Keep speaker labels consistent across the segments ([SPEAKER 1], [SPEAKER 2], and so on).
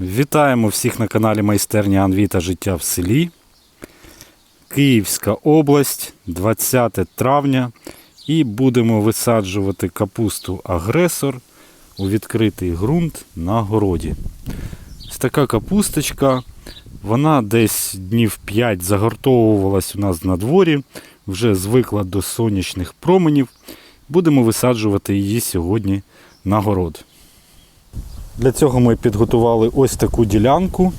[SPEAKER 1] Вітаємо всіх на каналі Майстерня Анвіта Життя в селі. Київська область, 20 травня. І будемо висаджувати капусту агресор у відкритий ґрунт на городі. Ось така капусточка. Вона десь днів 5 загортовувалась у нас на дворі, вже звикла до сонячних променів. Будемо висаджувати її сьогодні на город. Для цього ми підготували ось таку ділянку.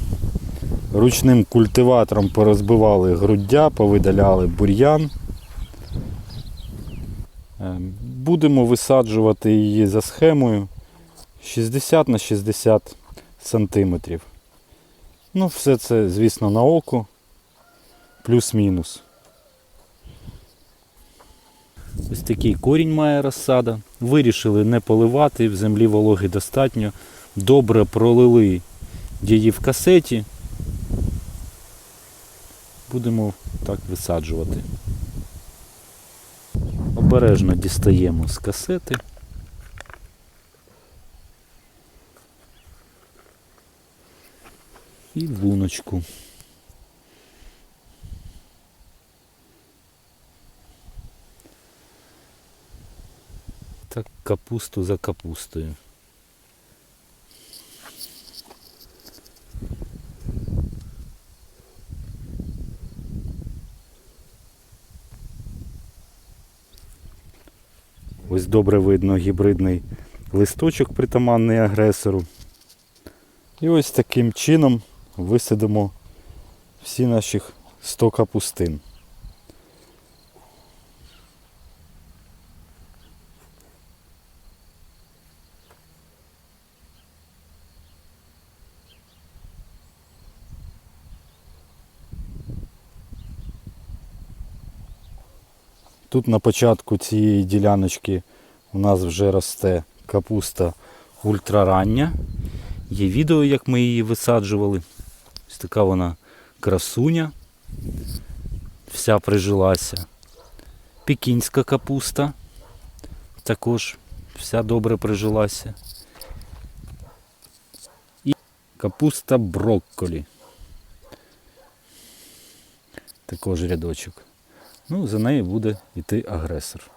[SPEAKER 1] Ручним культиватором порозбивали груддя, повидаляли бур'ян. Е, Будемо висаджувати її за схемою 60 на 60 сантиметрів. Ну, все це, звісно, на око, плюс-мінус. Ось такий корінь має розсада. Вирішили не поливати, в землі вологи достатньо. Добре пролили її в касеті. Будемо так висаджувати. Обережно дістаємо з касети. І луночку. Так капусту за капустою. Ось добре видно гібридний листочок притаманний агресору. І ось таким чином висадимо всі наші 100 капустин. Тут на початку цієї діляночки у нас вже росте капуста ультрарання. Є відео, як ми її висаджували. Ось така вона красуня. Вся прижилася. Пекінська капуста. Також вся добре прижилася. І капуста брокколі. Також рядочок. Ну, за нею буде йти агресор.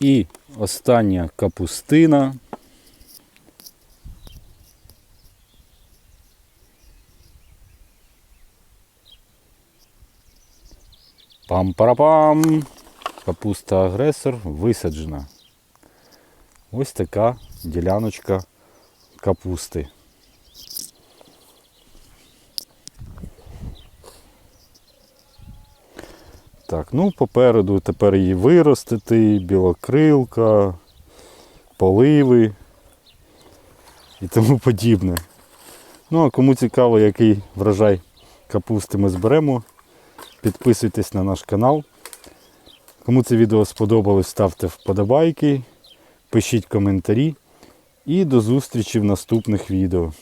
[SPEAKER 1] І остання капустина. Пам-парапам! Капуста агресор висаджена. Ось така діляночка капусти. Так, ну попереду тепер її виростити, білокрилка, поливи і тому подібне. Ну а кому цікаво, який врожай капусти ми зберемо, підписуйтесь на наш канал. Кому це відео сподобалось, ставте вподобайки, пишіть коментарі і до зустрічі в наступних відео.